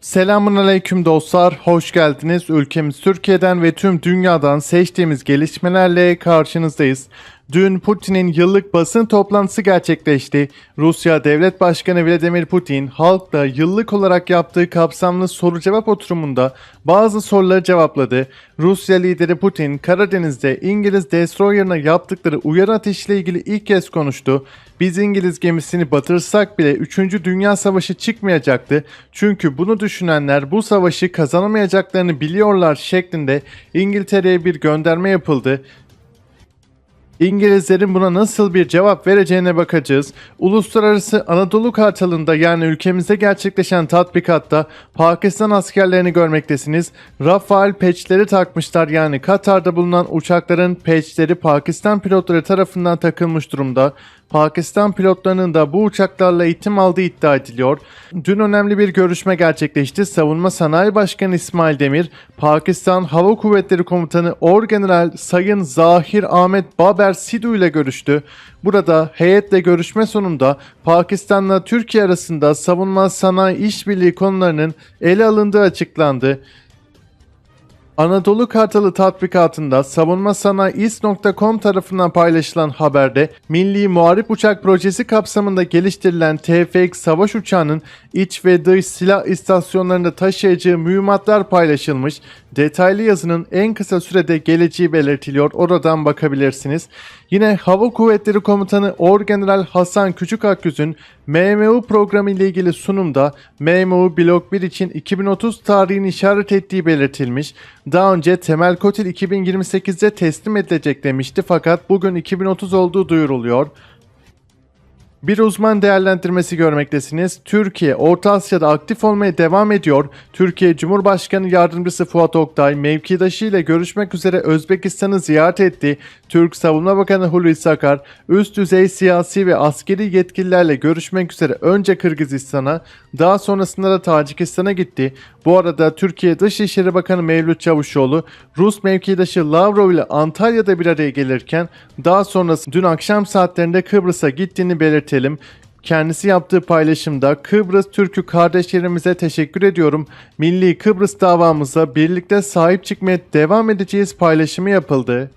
Selamun aleyküm dostlar, hoş geldiniz. Ülkemiz Türkiye'den ve tüm dünyadan seçtiğimiz gelişmelerle karşınızdayız. Dün Putin'in yıllık basın toplantısı gerçekleşti. Rusya Devlet Başkanı Vladimir Putin halkla yıllık olarak yaptığı kapsamlı soru cevap oturumunda bazı soruları cevapladı. Rusya lideri Putin Karadeniz'de İngiliz destroyer'ına yaptıkları uyarı ateşiyle ilgili ilk kez konuştu. Biz İngiliz gemisini batırsak bile 3. Dünya Savaşı çıkmayacaktı. Çünkü bunu düşünenler bu savaşı kazanamayacaklarını biliyorlar şeklinde İngiltere'ye bir gönderme yapıldı. İngilizlerin buna nasıl bir cevap vereceğine bakacağız. Uluslararası Anadolu Kartalı'nda yani ülkemizde gerçekleşen tatbikatta Pakistan askerlerini görmektesiniz. Rafael peçleri takmışlar yani Katar'da bulunan uçakların peçleri Pakistan pilotları tarafından takılmış durumda. Pakistan pilotlarının da bu uçaklarla eğitim aldığı iddia ediliyor. Dün önemli bir görüşme gerçekleşti. Savunma Sanayi Başkanı İsmail Demir, Pakistan Hava Kuvvetleri Komutanı Orgeneral Sayın Zahir Ahmet Baber Sidu ile görüştü. Burada heyetle görüşme sonunda Pakistan'la Türkiye arasında savunma sanayi işbirliği konularının ele alındığı açıklandı. Anadolu Kartalı tatbikatında savunma savunmasanayi.is.com tarafından paylaşılan haberde Milli Muharip Uçak Projesi kapsamında geliştirilen TFX savaş uçağının iç ve dış silah istasyonlarında taşıyacağı mühimmatlar paylaşılmış. Detaylı yazının en kısa sürede geleceği belirtiliyor. Oradan bakabilirsiniz. Yine Hava Kuvvetleri Komutanı Orgeneral Hasan Küçükakgüz'ün MMU programı ile ilgili sunumda MMU Blok 1 için 2030 tarihini işaret ettiği belirtilmiş. Daha önce Temel Kotil 2028'de teslim edilecek demişti fakat bugün 2030 olduğu duyuruluyor. Bir uzman değerlendirmesi görmektesiniz. Türkiye, Orta Asya'da aktif olmaya devam ediyor. Türkiye Cumhurbaşkanı Yardımcısı Fuat Oktay, mevkidaşı ile görüşmek üzere Özbekistan'ı ziyaret etti. Türk Savunma Bakanı Hulusi Akar, üst düzey siyasi ve askeri yetkililerle görüşmek üzere önce Kırgızistan'a, daha sonrasında da Tacikistan'a gitti. Bu arada Türkiye Dışişleri Bakanı Mevlüt Çavuşoğlu, Rus mevkidaşı Lavrov ile Antalya'da bir araya gelirken, daha sonrası dün akşam saatlerinde Kıbrıs'a gittiğini belirtelim. Kendisi yaptığı paylaşımda Kıbrıs Türk'ü kardeşlerimize teşekkür ediyorum. Milli Kıbrıs davamıza birlikte sahip çıkmaya devam edeceğiz paylaşımı yapıldı.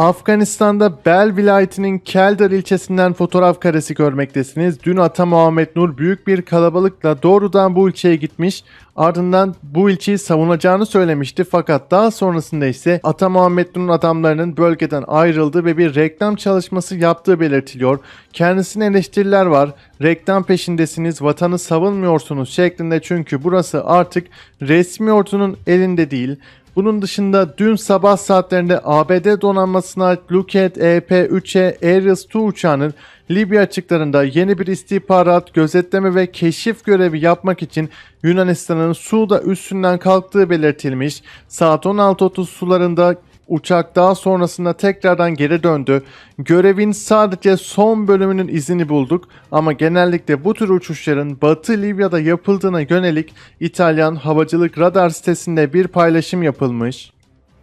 Afganistan'da Bel vilayetinin Keldar ilçesinden fotoğraf karesi görmektesiniz. Dün Ata Muhammed Nur büyük bir kalabalıkla doğrudan bu ilçeye gitmiş. Ardından bu ilçeyi savunacağını söylemişti fakat daha sonrasında ise Ata Muhammed Nur'un adamlarının bölgeden ayrıldı ve bir reklam çalışması yaptığı belirtiliyor. Kendisine eleştiriler var. Reklam peşindesiniz, vatanı savunmuyorsunuz şeklinde çünkü burası artık resmi ordunun elinde değil. Bunun dışında dün sabah saatlerinde ABD donanmasına Lockheed EP-3E Ares 2 uçağının Libya açıklarında yeni bir istihbarat, gözetleme ve keşif görevi yapmak için Yunanistan'ın Suda üstünden kalktığı belirtilmiş. Saat 16.30 sularında Uçak daha sonrasında tekrardan geri döndü. Görevin sadece son bölümünün izini bulduk ama genellikle bu tür uçuşların Batı Libya'da yapıldığına yönelik İtalyan havacılık radar sitesinde bir paylaşım yapılmış.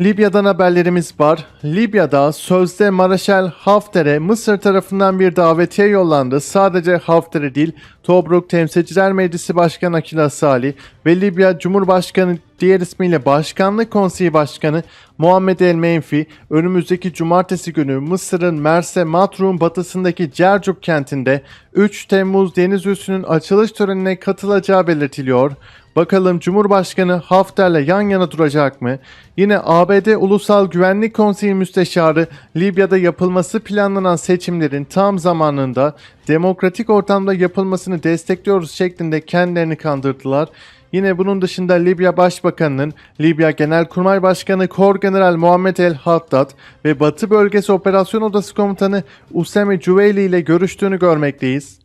Libya'dan haberlerimiz var. Libya'da sözde Maraşal Hafter'e Mısır tarafından bir davetiye yollandı. Sadece Hafter'e değil, Tobruk Temsilciler Meclisi Başkanı Akila Salih ve Libya Cumhurbaşkanı diğer ismiyle Başkanlık Konseyi Başkanı Muhammed El Menfi önümüzdeki cumartesi günü Mısır'ın Merse Matruh'un batısındaki Cercuk kentinde 3 Temmuz deniz üssünün açılış törenine katılacağı belirtiliyor. Bakalım Cumhurbaşkanı Hafter'le yan yana duracak mı? Yine ABD Ulusal Güvenlik Konseyi Müsteşarı Libya'da yapılması planlanan seçimlerin tam zamanında demokratik ortamda yapılmasını destekliyoruz şeklinde kendilerini kandırdılar. Yine bunun dışında Libya Başbakanı'nın Libya Genelkurmay Başkanı Korgeneral Muhammed El Haddad ve Batı Bölgesi Operasyon Odası Komutanı Usame Cüveyli ile görüştüğünü görmekteyiz.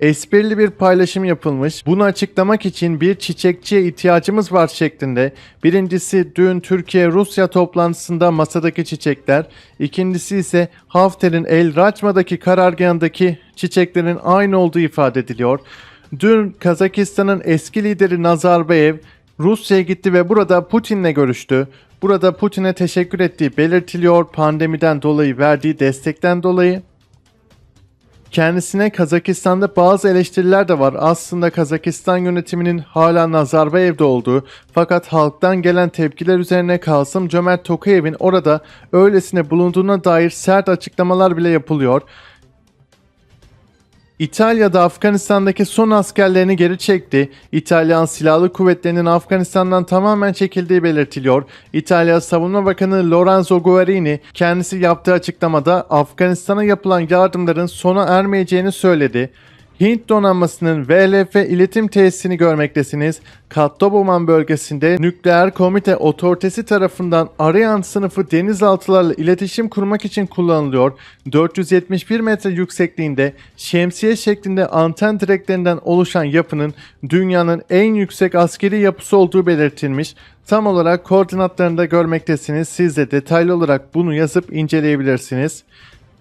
Esprili bir paylaşım yapılmış. Bunu açıklamak için bir çiçekçiye ihtiyacımız var şeklinde. Birincisi dün Türkiye-Rusya toplantısında masadaki çiçekler. İkincisi ise Hafter'in El Racma'daki karargahındaki çiçeklerin aynı olduğu ifade ediliyor. Dün Kazakistan'ın eski lideri Nazarbayev Rusya'ya gitti ve burada Putin'le görüştü. Burada Putin'e teşekkür ettiği belirtiliyor pandemiden dolayı verdiği destekten dolayı. Kendisine Kazakistan'da bazı eleştiriler de var. Aslında Kazakistan yönetiminin hala Nazarbayev'de olduğu fakat halktan gelen tepkiler üzerine Kasım Cömert Tokayev'in orada öylesine bulunduğuna dair sert açıklamalar bile yapılıyor. İtalya da Afganistan'daki son askerlerini geri çekti. İtalyan Silahlı Kuvvetleri'nin Afganistan'dan tamamen çekildiği belirtiliyor. İtalya Savunma Bakanı Lorenzo Guarini kendisi yaptığı açıklamada Afganistan'a yapılan yardımların sona ermeyeceğini söyledi. Hint donanmasının VLF iletim tesisini görmektesiniz. Kattoboman bölgesinde nükleer komite otoritesi tarafından arayan sınıfı denizaltılarla iletişim kurmak için kullanılıyor. 471 metre yüksekliğinde şemsiye şeklinde anten direklerinden oluşan yapının dünyanın en yüksek askeri yapısı olduğu belirtilmiş. Tam olarak koordinatlarını da görmektesiniz. Siz de detaylı olarak bunu yazıp inceleyebilirsiniz.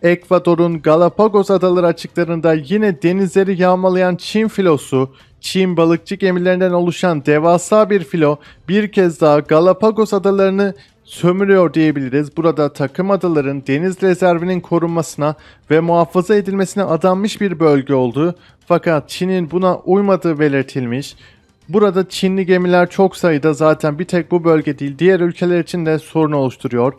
Ekvador'un Galapagos adaları açıklarında yine denizleri yağmalayan Çin filosu, Çin balıkçı gemilerinden oluşan devasa bir filo bir kez daha Galapagos adalarını sömürüyor diyebiliriz. Burada takım adaların deniz rezervinin korunmasına ve muhafaza edilmesine adanmış bir bölge oldu. Fakat Çin'in buna uymadığı belirtilmiş. Burada Çinli gemiler çok sayıda zaten bir tek bu bölge değil diğer ülkeler için de sorun oluşturuyor.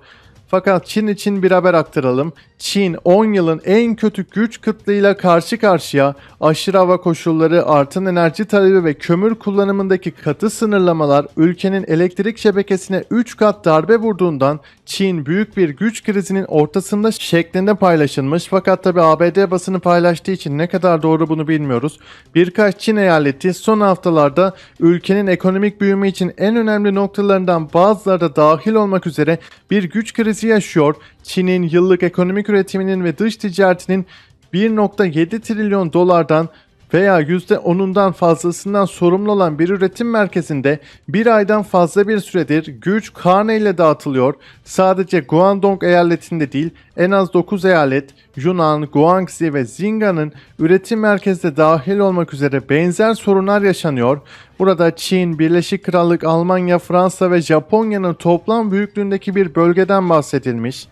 Fakat Çin için bir haber aktaralım. Çin 10 yılın en kötü güç kıtlığıyla karşı karşıya aşırı hava koşulları, artan enerji talebi ve kömür kullanımındaki katı sınırlamalar ülkenin elektrik şebekesine 3 kat darbe vurduğundan Çin büyük bir güç krizinin ortasında şeklinde paylaşılmış fakat tabi ABD basını paylaştığı için ne kadar doğru bunu bilmiyoruz. Birkaç Çin eyaleti son haftalarda ülkenin ekonomik büyüme için en önemli noktalarından bazıları da dahil olmak üzere bir güç krizi yaşıyor. Çin'in yıllık ekonomik üretiminin ve dış ticaretinin 1.7 trilyon dolardan veya %10'undan fazlasından sorumlu olan bir üretim merkezinde bir aydan fazla bir süredir güç karne ile dağıtılıyor. Sadece Guangdong eyaletinde değil en az 9 eyalet Yunan, Guangxi ve Zinga'nın üretim merkezde dahil olmak üzere benzer sorunlar yaşanıyor. Burada Çin, Birleşik Krallık, Almanya, Fransa ve Japonya'nın toplam büyüklüğündeki bir bölgeden bahsedilmiş.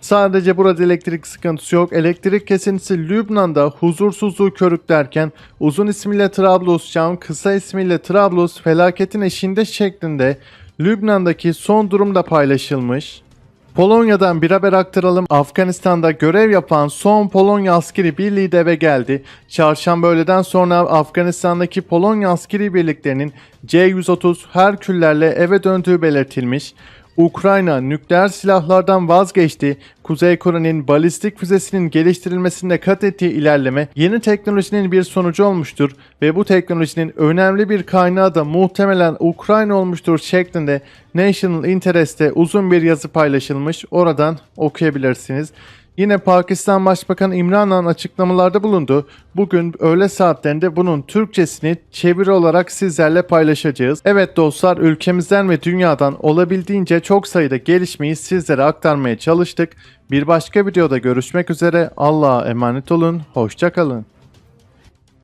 Sadece burada elektrik sıkıntısı yok. Elektrik kesintisi Lübnan'da huzursuzluğu körüklerken uzun ismiyle Trabluscan, kısa ismiyle Trablus felaketin eşiğinde şeklinde Lübnan'daki son durum da paylaşılmış. Polonya'dan bir haber aktaralım. Afganistan'da görev yapan son Polonya askeri birliği de eve geldi. Çarşamba öğleden sonra Afganistan'daki Polonya askeri birliklerinin C-130 Herküllerle eve döndüğü belirtilmiş. Ukrayna nükleer silahlardan vazgeçti. Kuzey Kore'nin balistik füzesinin geliştirilmesinde kat ettiği ilerleme yeni teknolojinin bir sonucu olmuştur ve bu teknolojinin önemli bir kaynağı da muhtemelen Ukrayna olmuştur şeklinde National Interest'te uzun bir yazı paylaşılmış. Oradan okuyabilirsiniz. Yine Pakistan Başbakanı İmran Han açıklamalarda bulundu. Bugün öğle saatlerinde bunun Türkçesini çeviri olarak sizlerle paylaşacağız. Evet dostlar ülkemizden ve dünyadan olabildiğince çok sayıda gelişmeyi sizlere aktarmaya çalıştık. Bir başka videoda görüşmek üzere. Allah'a emanet olun. Hoşçakalın.